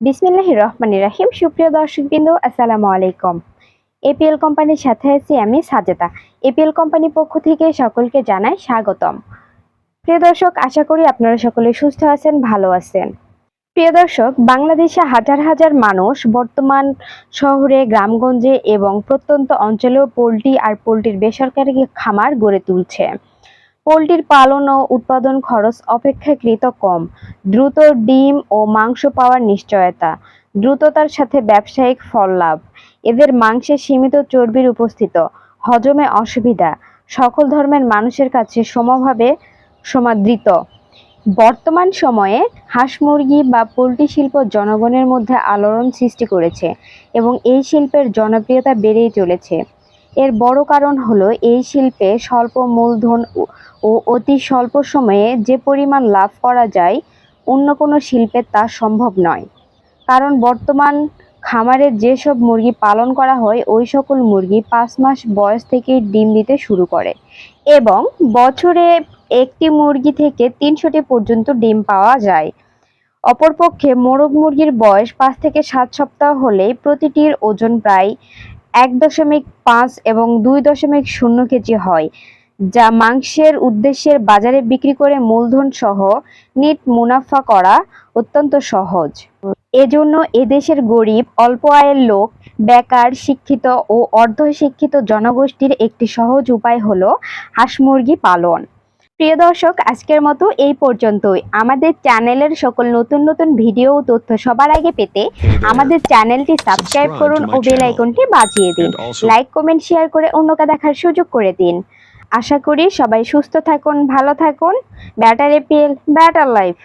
বিসমিল্লাহ রহমান রাহিম। সুপ্রিয় দর্শকবৃন্দ, আসসালামু আলাইকুম। এপিএল কোম্পানির সাথে আছি আমি সাজেদা। এপিএল কোম্পানির পক্ষ থেকে সকলকে জানাই স্বাগতম। প্রিয় দর্শক, আশা করি আপনারা সকলে সুস্থ আছেন, ভালো আছেন। প্রিয় দর্শক, বাংলাদেশে হাজার হাজার মানুষ বর্তমান শহরে, গ্রামগঞ্জে এবং প্রত্যন্ত অঞ্চলেও পোলট্রি আর পোলট্রির বেসরকারি খামার গড়ে তুলছে। পোলট্রির পালন ও উৎপাদন খরচ অপেক্ষাকৃত কম। দ্রুত ডিম ও মাংস পাওয়ার নিশ্চয়তা। দ্রুততার সাথে ব্যবসায়িক ফল লাভ। এদের মাংসে সীমিত চর্বির উপস্থিত। হজমে অসুবিধা। সকল ধর্মের মানুষের কাছে সমভাবে সমাদৃত। বর্তমান সময়ে হাঁস মুরগি বা পোলট্রি শিল্প জনগণের মধ্যে আলোড়ন সৃষ্টি করেছে এবং এই শিল্পের জনপ্রিয়তা বেড়েই চলেছে। এর বড় কারণ হলো এই শিল্পে স্বল্প মূলধন ও- অতি স্বল্প সময়ে যে পরিমাণ লাভ করা যায়, অন্য কোনো শিল্পে তা সম্ভব নয়। কারণ বর্তমান খামারে যেসব মুরগি পালন করা হয়, ওই সকল মুরগি পাঁচ মাস বয়স থেকেই ডিম দিতে শুরু করে এবং বছরে একটি মুরগি থেকে তিনশোটি পর্যন্ত ডিম পাওয়া যায়। অপরপক্ষে মোরগ মুরগির বয়স পাঁচ থেকে সাত সপ্তাহ হলেই প্রতিটির ওজন প্রায় এক দশমিক পাঁচ এবং দুই দশমিক শূন্য কেজি হয়, যা মাংসের উদ্দেশ্যের বাজারে বিক্রি করে মূলধন সহ নিট মুনাফা করা অত্যন্ত সহজ। এজন্য এদেশের গরিব, অল্প আয়ের লোক, বেকার, শিক্ষিত ও অর্ধ শিক্ষিত জনগোষ্ঠীর একটি সহজ উপায় হলো হাঁস মুরগি পালন। প্রিয় দর্শক আজকের মতো এই পর্যন্তই। আমাদের চ্যানেলের সকল নতুন নতুন ভিডিও ও তথ্য সবার আগে পেতে আমাদের চ্যানেলটি সাবস্ক্রাইব করুন ও বেল আইকনটি বাজিয়ে দিন। লাইক কমেন্ট শেয়ার করে অন্যকে দেখার সুযোগ করে দিন। আশা করি সবাই সুস্থ থাকুন ভালো থাকুন। Batter APL batter life